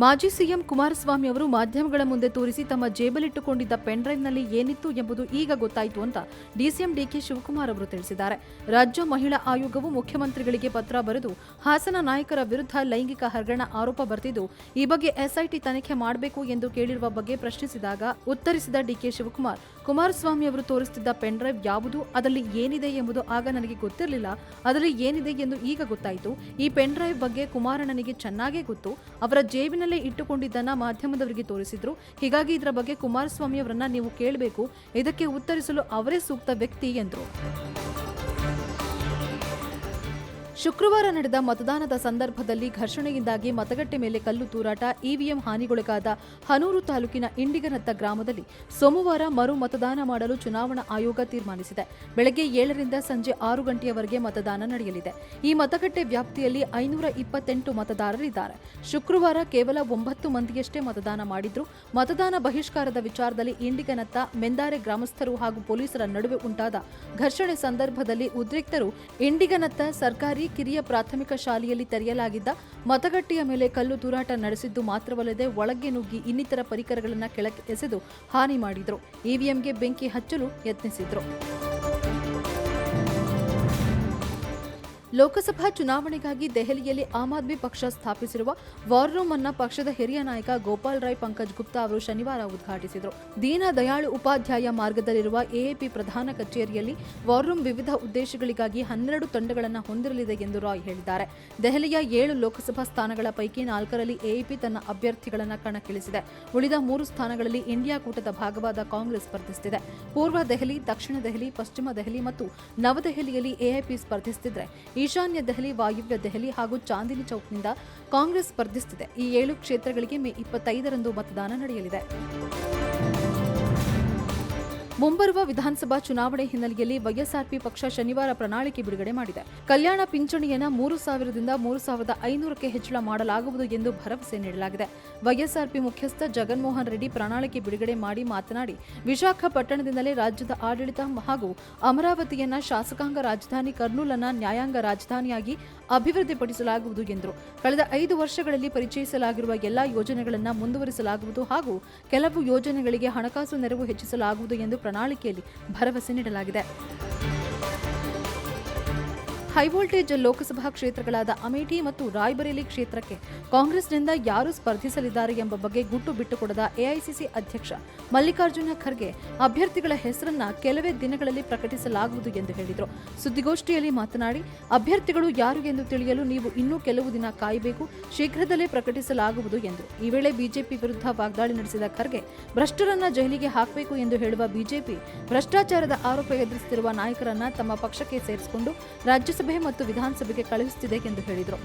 ಮಾಜಿ ಸಿಎಂ ಕುಮಾರಸ್ವಾಮಿ ಅವರು ಮಾಧ್ಯಮಗಳ ಮುಂದೆ ತೋರಿಸಿ ತಮ್ಮ ಜೇಬಲಿಟ್ಟುಕೊಂಡಿದ್ದ ಪೆನ್ ಡ್ರೈವ್ನಲ್ಲಿ ಏನಿತ್ತು ಎಂಬುದು ಈಗ ಗೊತ್ತಾಯಿತು ಅಂತ ಡಿಸಿಎಂ ಡಿಕೆ ಶಿವಕುಮಾರ್ ಅವರು ತಿಳಿಸಿದ್ದಾರೆ. ರಾಜ್ಯ ಮಹಿಳಾ ಆಯೋಗವು ಮುಖ್ಯಮಂತ್ರಿಗಳಿಗೆ ಪತ್ರ ಬರೆದು ಹಾಸನ ನಾಯಕರ ವಿರುದ್ಧ ಲೈಂಗಿಕ ಹಗರಣ ಆರೋಪ ಬರ್ತಿದ್ದು, ಈ ಬಗ್ಗೆ ಎಸ್ಐಟಿ ತನಿಖೆ ಮಾಡಬೇಕು ಎಂದು ಕೇಳಿರುವ ಬಗ್ಗೆ ಪ್ರಶ್ನಿಸಿದಾಗ ಉತ್ತರಿಸಿದ ಡಿಕೆ ಶಿವಕುಮಾರ್, ಕುಮಾರಸ್ವಾಮಿ ಅವರು ತೋರಿಸುತ್ತಿದ್ದ ಪೆನ್ ಡ್ರೈವ್ ಯಾವುದು, ಅದರಲ್ಲಿ ಏನಿದೆ ಎಂಬುದು ಆಗ ನನಗೆ ಗೊತ್ತಿರಲಿಲ್ಲ. ಅದರಲ್ಲಿ ಏನಿದೆ ಎಂದು ಈಗ ಗೊತ್ತಾಯಿತು. ಈ ಪೆನ್ ಡ್ರೈವ್ ಬಗ್ಗೆ ಕುಮಾರಣ್ಣನಿಗೆ ಚೆನ್ನಾಗೇ ಗೊತ್ತು. ಅವರ ಜೇಬಿನಲ್ಲೇ ಇಟ್ಟುಕೊಂಡಿದ್ದನ್ನ ಮಾಧ್ಯಮದವರಿಗೆ ತೋರಿಸಿದ್ರು. ಹೀಗಾಗಿ ಇದರ ಬಗ್ಗೆ ಕುಮಾರಸ್ವಾಮಿ ಅವರನ್ನ ನೀವು ಕೇಳಬೇಕು. ಇದಕ್ಕೆ ಉತ್ತರಿಸಲು ಅವರೇ ಸೂಕ್ತ ವ್ಯಕ್ತಿ ಎಂದರು. ಶುಕ್ರವಾರ ನಡೆದ ಮತದಾನದ ಸಂದರ್ಭದಲ್ಲಿ ಘರ್ಷಣೆಯಿಂದಾಗಿ ಮತಗಟ್ಟೆ ಮೇಲೆ ಕಲ್ಲು ತೂರಾಟ, ಇವಿಎಂ ಹಾನಿಗೊಳಗಾದ ಹನೂರು ತಾಲೂಕಿನ ಇಂಡಿಗನತ್ತ ಗ್ರಾಮದಲ್ಲಿ ಸೋಮವಾರ ಮರು ಮತದಾನ ಮಾಡಲು ಚುನಾವಣಾ ಆಯೋಗ ತೀರ್ಮಾನಿಸಿದೆ. ಬೆಳಗ್ಗೆ ಏಳರಿಂದ ಸಂಜೆ ಆರು ಗಂಟೆಯವರೆಗೆ ಮತದಾನ ನಡೆಯಲಿದೆ. ಈ ಮತಗಟ್ಟೆ ವ್ಯಾಪ್ತಿಯಲ್ಲಿ ಐನೂರ ಇಪ್ಪತ್ತೆಂಟು ಮತದಾರರಿದ್ದಾರೆ. ಶುಕ್ರವಾರ ಕೇವಲ ಒಂಬತ್ತು ಮಂದಿಯಷ್ಟೇ ಮತದಾನ ಮಾಡಿದ್ರು. ಮತದಾನ ಬಹಿಷ್ಕಾರದ ವಿಚಾರದಲ್ಲಿ ಇಂಡಿಗನತ್ತ, ಮೆಂದಾರೆ ಗ್ರಾಮಸ್ಥರು ಹಾಗೂ ಪೊಲೀಸರ ನಡುವೆ ಉಂಟಾದ ಘರ್ಷಣೆ ಸಂದರ್ಭದಲ್ಲಿ ಉದ್ರಿಕ್ತರು ಇಂಡಿಗನತ್ತ ಸರ್ಕಾರಿ ಕಿರಿಯ ಪ್ರಾಥಮಿಕ ಶಾಲೆಯಲ್ಲಿ ತೆರೆಯಲಾಗಿದ್ದ ಮತಗಟ್ಟೆಯ ಮೇಲೆ ಕಲ್ಲು ತೂರಾಟ ನಡೆಸಿದ್ದು ಮಾತ್ರವಲ್ಲದೆ ಒಳಗೆ ನುಗ್ಗಿ ಇನ್ನಿತರ ಪರಿಕರಗಳನ್ನು ಕೆಳಕ್ಕೆ ಎಸೆದು ಹಾನಿ ಮಾಡಿದರು. ಇವಿಎಂಗೆ ಬೆಂಕಿ ಹಚ್ಚಲು ಯತ್ನಿಸಿದ್ರು. ಲೋಕಸಭಾ ಚುನಾವಣೆಗಾಗಿ ದೆಹಲಿಯಲ್ಲಿ ಆಮ್ ಆದ್ಮಿ ಪಕ್ಷ ಸ್ಥಾಪಿಸಿರುವ ವಾರ್ ರೂಮ್ ಅನ್ನ ಪಕ್ಷದ ಹಿರಿಯ ನಾಯಕ ಗೋಪಾಲ್ ರಾಯ್ ಪಂಕಜ್ ಗುಪ್ತಾ ಅವರು ಶನಿವಾರ ಉದ್ಘಾಟಿಸಿದರು. ದೀನ ದಯಾಳು ಉಪಾಧ್ಯಾಯ ಮಾರ್ಗದಲ್ಲಿರುವ ಎಎಪಿ ಪ್ರಧಾನ ಕಚೇರಿಯಲ್ಲಿ ವಾರ್ ರೂಮ್ ವಿವಿಧ ಉದ್ದೇಶಗಳಿಗಾಗಿ ಹನ್ನೆರಡು ತಂಡಗಳನ್ನು ಹೊಂದಿರಲಿದೆ ಎಂದು ರಾಯ್ ಹೇಳಿದ್ದಾರೆ. ದೆಹಲಿಯ ಏಳು ಲೋಕಸಭಾ ಸ್ಥಾನಗಳ ಪೈಕಿ ನಾಲ್ಕರಲ್ಲಿ ಎಎಪಿ ತನ್ನ ಅಭ್ಯರ್ಥಿಗಳನ್ನು ಕಣಕ್ಕಿಳಿಸಿದೆ. ಉಳಿದ ಮೂರು ಸ್ಥಾನಗಳಲ್ಲಿ ಇಂಡಿಯಾ ಕೂಟದ ಭಾಗವಾದ ಕಾಂಗ್ರೆಸ್ ಸ್ಪರ್ಧಿಸುತ್ತಿದೆ ಪೂರ್ವ ದೆಹಲಿ, ದಕ್ಷಿಣ ದೆಹಲಿ, ಪಶ್ಚಿಮ ದೆಹಲಿ ಮತ್ತು ನವದೆಹಲಿಯಲ್ಲಿ ಎಐಪಿ ಸ್ಪರ್ಧಿಸುತ್ತಿದ್ರೆ ಈಶಾನ್ಯ ದೆಹಲಿ, ವಾಯುವ್ಯ ದೆಹಲಿ ಹಾಗೂ ಚಾಂದಿನಿ ಚೌಕ್ನಿಂದ ಕಾಂಗ್ರೆಸ್ ಸ್ಪರ್ಧಿಸುತ್ತಿದೆ. ಈ ಏಳು ಕ್ಷೇತ್ರಗಳಿಗೆ ಮೇ ಇಪ್ಪತ್ತೈದರಂದು ಮತದಾನ ನಡೆಯಲಿದೆ. ಮುಂಬರುವ ವಿಧಾನಸಭಾ ಚುನಾವಣೆ ಹಿನ್ನೆಲೆಯಲ್ಲಿ ವೈಎಸ್ಆರ್ಪಿ ಪಕ್ಷ ಶನಿವಾರ ಪ್ರಣಾಳಿಕೆ ಬಿಡುಗಡೆ ಮಾಡಿದೆ. ಕಲ್ಯಾಣ ಪಿಂಚಣಿಯನ್ನು ಮೂರು ಸಾವಿರದಿಂದ ಮೂರು ಸಾವಿರದ ಐನೂರಕ್ಕೆ ಹೆಚ್ಚಳ ಮಾಡಲಾಗುವುದು ಎಂದು ಭರವಸೆ ನೀಡಲಾಗಿದೆ. ವೈಎಸ್ಆರ್ಪಿ ಮುಖ್ಯಸ್ಥ ಜಗನ್ಮೋಹನ್ ರೆಡ್ಡಿ ಪ್ರಣಾಳಿಕೆ ಬಿಡುಗಡೆ ಮಾಡಿ ಮಾತನಾಡಿ, ವಿಶಾಖಪಟ್ಟಣದಿಂದಲೇ ರಾಜ್ಯದ ಆಡಳಿತ ಹಾಗೂ ಅಮರಾವತಿಯನ್ನ ಶಾಸಕಾಂಗ ರಾಜಧಾನಿ ಕರ್ನೂಲನ್ನ ನ್ಯಾಯಾಂಗ ರಾಜಧಾನಿಯಾಗಿ ಅಭಿವೃದ್ಧಿಪಡಿಸಲಾಗುವುದು ಎಂದರು. ಕಳೆದ ಐದು ವರ್ಷಗಳಲ್ಲಿ ಪರಿಚಯಿಸಲಾಗಿರುವ ಎಲ್ಲಾ ಯೋಜನೆಗಳನ್ನು ಮುಂದುವರಿಸಲಾಗುವುದು ಹಾಗೂ ಕೆಲವು ಯೋಜನೆಗಳಿಗೆ ಹಣಕಾಸು ನೆರವು ಹೆಚ್ಚಿಸಲಾಗುವುದು ಎಂದು ಪ್ರಣಾಳಿಕೆಯಲ್ಲಿ ಭರವಸೆ ನೀಡಲಾಗಿದೆ. ಹೈವೋಲ್ಟೇಜ್ ಲೋಕಸಭಾ ಕ್ಷೇತ್ರಗಳಾದ ಅಮೇಠಿ ಮತ್ತು ರಾಯ್ಬರೇಲಿ ಕ್ಷೇತ್ರಕ್ಕೆ ಕಾಂಗ್ರೆಸ್ನಿಂದ ಯಾರು ಸ್ಪರ್ಧಿಸಲಿದ್ದಾರೆ ಎಂಬ ಬಗ್ಗೆ ಗುಟ್ಟು ಬಿಟ್ಟುಕೊಡದ ಎಐಸಿಸಿ ಅಧ್ಯಕ್ಷ ಮಲ್ಲಿಕಾರ್ಜುನ ಖರ್ಗೆ ಅಭ್ಯರ್ಥಿಗಳ ಹೆಸರನ್ನ ಕೆಲವೇ ದಿನಗಳಲ್ಲಿ ಪ್ರಕಟಿಸಲಾಗುವುದು ಎಂದು ಹೇಳಿದರು. ಸುದ್ದಿಗೋಷ್ಠಿಯಲ್ಲಿ ಮಾತನಾಡಿ, ಅಭ್ಯರ್ಥಿಗಳು ಯಾರು ಎಂದು ತಿಳಿಯಲು ನೀವು ಇನ್ನೂ ಕೆಲವು ದಿನ ಕಾಯಬೇಕು, ಶೀಘ್ರದಲ್ಲೇ ಪ್ರಕಟಿಸಲಾಗುವುದು ಎಂದರು ಈ ವೇಳೆ ಬಿಜೆಪಿ ವಿರುದ್ಧ ವಾಗ್ದಾಳಿ ನಡೆಸಿದ ಖರ್ಗೆ, ಭ್ರಷ್ಟರನ್ನ ಜೈಲಿಗೆ ಹಾಕಬೇಕು ಎಂದು ಹೇಳುವ ಬಿಜೆಪಿ ಭ್ರಷ್ಟಾಚಾರದ ಆರೋಪ ಎದುರಿಸುತ್ತಿರುವ ನಾಯಕರನ್ನ ತಮ್ಮ ಪಕ್ಷಕ್ಕೆ ಸೇರಿಸಿಕೊಂಡು ರಾಜ್ಯಸಭೆ ಮತ್ತು ವಿಧಾನಸಭೆಗೆ ಕಳುಹಿಸುತ್ತಿದೆ ಎಂದು ಹೇಳಿದರು.